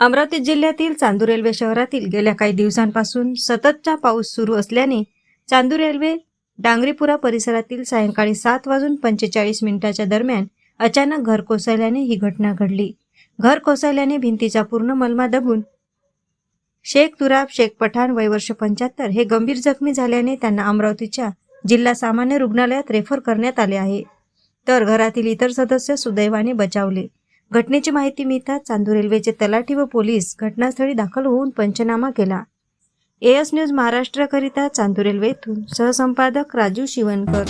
अमरावती जिल्ह्यातील चांदूर रेल्वे शहरातील गेल्या काही दिवसांपासून सततचा पाऊस सुरू असल्याने चांदूर रेल्वे डांगरीपुरा परिसरातील सायंकाळी सात वाजून पंचेचाळीस मिनिटाच्या दरम्यान अचानक घर कोसळल्याने ही घटना घडली. घर कोसळल्याने भिंतीचा पूर्ण मलमा दबून शेख तुराब शेख पठाण वयवर्ष पंच्याहत्तर हे गंभीर जखमी झाल्याने त्यांना अमरावतीच्या जिल्हा सामान्य रुग्णालयात रेफर करण्यात आले आहे. तर घरातील इतर सदस्य सुदैवाने बचावले. घटनेची माहिती मिळताच चांदूर रेल्वेचे तलाठी व पोलीस घटनास्थळी दाखल होऊन पंचनामा केला. एएस न्यूज महाराष्ट्राकरिता चांदूर रेल्वेतून सहसंपादक राजू शिवणकर